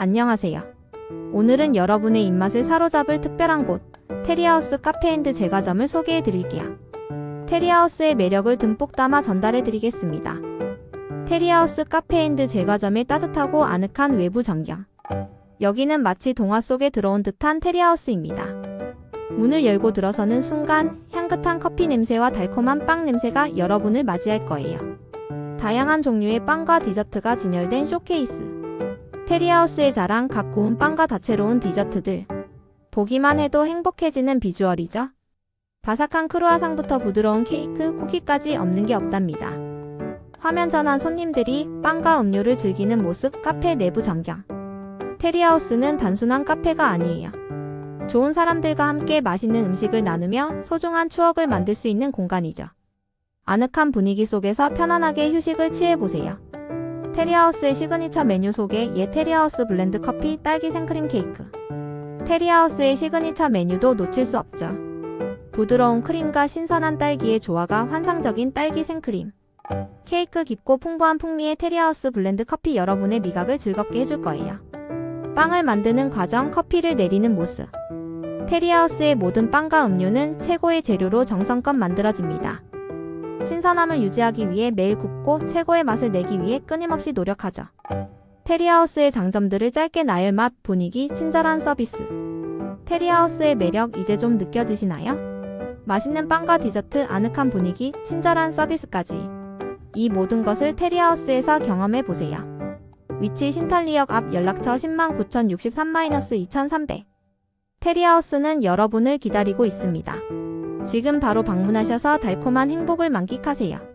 안녕하세요. 오늘은 여러분의 입맛을 사로잡을 특별한 곳, 테리하우스 카페앤드 제과점을 소개해 드릴게요. 테리하우스의 매력을 듬뿍 담아 전달해 드리겠습니다. 테리하우스 카페앤드 제과점의 따뜻하고 아늑한 외부 전경. 여기는 마치 동화 속에 들어온 듯한 테리하우스입니다. 문을 열고 들어서는 순간 향긋한 커피 냄새와 달콤한 빵 냄새가 여러분을 맞이할 거예요. 다양한 종류의 빵과 디저트가 진열된 쇼케이스. 테리하우스의 자랑 각 고운 빵과 다채로운 디저트들. 보기만 해도 행복해지는 비주얼이죠. 바삭한 크루아상부터 부드러운 케이크, 쿠키까지 없는 게 없답니다. 화면 전환 손님들이 빵과 음료를 즐기는 모습 카페 내부 전경. 테리하우스는 단순한 카페가 아니에요. 좋은 사람들과 함께 맛있는 음식을 나누며 소중한 추억을 만들 수 있는 공간이죠. 아늑한 분위기 속에서 편안하게 휴식을 취해보세요. 테리하우스의 시그니처 메뉴 소개 예 테리하우스 블렌드 커피 딸기 생크림 케이크 테리하우스의 시그니처 메뉴도 놓칠 수 없죠. 부드러운 크림과 신선한 딸기의 조화가 환상적인 딸기 생크림 케이크 깊고 풍부한 풍미의 테리하우스 블렌드 커피 여러분의 미각을 즐겁게 해줄 거예요. 빵을 만드는 과정 커피를 내리는 모습 테리하우스의 모든 빵과 음료는 최고의 재료로 정성껏 만들어집니다. 신선함을 유지하기 위해 매일 굽고 최고의 맛을 내기 위해 끊임없이 노력하죠. 테리하우스의 장점들을 짧게 나열 맛, 분위기, 친절한 서비스. 테리하우스의 매력 이제 좀 느껴지시나요? 맛있는 빵과 디저트, 아늑한 분위기, 친절한 서비스까지. 이 모든 것을 테리하우스에서 경험해 보세요. 위치 신탈리역 앞 연락처 10만 9063-2300. 테리하우스는 여러분을 기다리고 있습니다. 지금 바로 방문하셔서 달콤한 행복을 만끽하세요.